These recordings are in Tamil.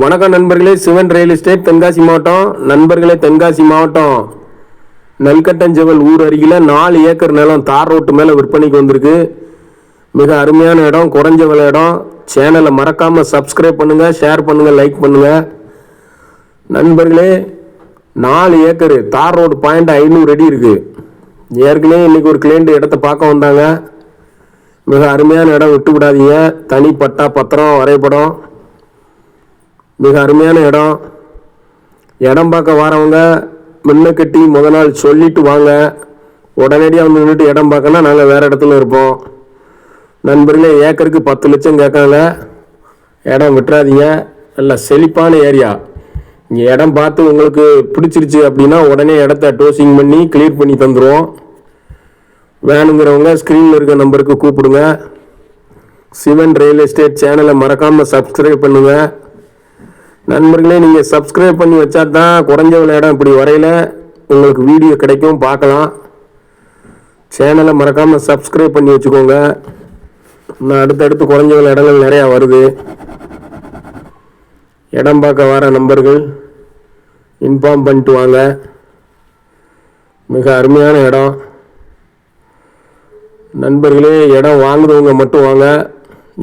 வணக்கம் நண்பர்களே சிவன் ரியல் எஸ்டேட் தென்காசி மாவட்டம். நண்பர்களே தென்காசி மாவட்டம். நல்கட்டஞ்செவல் ஊர் அருகில் நாலு ஏக்கர் நிலம் தார் ரோட்டு மேலே விற்பனைக்கு வந்திருக்கு. மிக அருமையான இடம் குறைஞ்ச விலை இடம் சேனலை மறக்காமல் சப்ஸ்கிரைப் பண்ணுங்கள் ஷேர் பண்ணுங்கள் லைக் பண்ணுங்கள் நண்பர்களே நாலு ஏக்கர் தார் ரோடு பாயிண்ட் ஐநூறு அடி இருக்குது ஏற்கனவே இன்னைக்கு ஒரு கிளைண்ட் இடத்த பார்க்க வந்தாங்க. மிக அருமையான இடம் விட்டு விடாதீங்க தனி பட்டா பத்திரம் வரைபடம். மிக அருமையான இடம். இடம் பார்க்க வரவங்க முன்ன கட்டி முத நாள் சொல்லிட்டு வாங்க. உடனடியாக வந்து நின்றுட்டு இடம் பார்க்கனா நாங்கள் வேறு இடத்துல இருப்போம். நண்பர்களே ஏக்கருக்கு பத்து லட்சம் கேட்காங்க இடம் விட்டுறாதீங்க. நல்ல செழிப்பான ஏரியா. இங்கே இடம் பார்த்து உங்களுக்கு பிடிச்சிருச்சு அப்படின்னா உடனே இடத்த டோசிங் பண்ணி கிளியர் பண்ணி தந்துடுவோம் வேணுங்கிறவங்க ஸ்க்ரீனில் இருக்க நம்பருக்கு கூப்பிடுங்க. சிவன் ரியல் எஸ்டேட் சேனலை மறக்காமல் சப்ஸ்கிரைப் பண்ணுங்கள் நண்பர்களே நீங்கள் சப்ஸ்கிரைப் பண்ணி வச்சா தான் குறைஞ்ச இடம் இப்படி வரையில். உங்களுக்கு வீடியோ கிடைக்கும் பார்க்கலாம். சேனலை மறக்காமல் சப்ஸ்கிரைப் பண்ணி வச்சுக்கோங்க. நான் அடுத்தடுத்து குறைஞ்ச இடங்கள் நிறையா வருது. இடம் பார்க்க வர நண்பர்கள் இன்ஃபார்ம் பண்ணிட்டு வாங்க. மிக அருமையான இடம். நண்பர்களே இடம் வாங்குறவங்க மட்டும் வாங்க.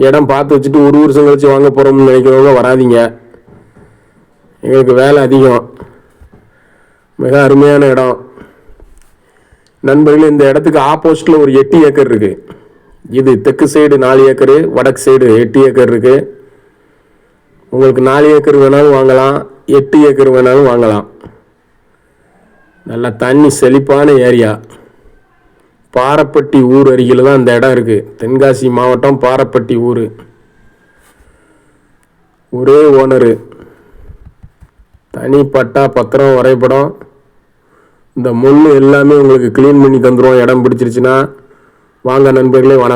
இடம் பார்த்து வச்சுட்டு ஒரு வருஷம் கழிச்சு வாங்க போகிறோம்னு நினைக்கிறவங்க வராதீங்க. எங்களுக்கு வேலை அதிகம். மிக அருமையான இடம். நண்பர்கள் இந்த இடத்துக்கு ஆப்போசிட்டில் ஒரு எட்டு ஏக்கர் இருக்குது இது தெற்கு சைடு நாலு ஏக்கரு வடக்கு சைடு எட்டு ஏக்கர் இருக்குது உங்களுக்கு நாலு ஏக்கர் வேணாலும் வாங்கலாம் எட்டு ஏக்கர் வேணாலும் வாங்கலாம். நல்லா தண்ணி செழிப்பான ஏரியா. பாரப்பட்டி ஊர் அருகில் தான் இந்த இடம் இருக்குது தென்காசி மாவட்டம் பாரப்பட்டி ஊர். ஒரே ஓனரு. தனி பட்டா பத்திரம் வரைபடம். இந்த முள் எல்லாமே உங்களுக்கு க்ளீன் பண்ணி தந்துடும் இடம் பிடிச்சிருச்சுன்னா வாங்க நண்பர்களே வணக்கம்.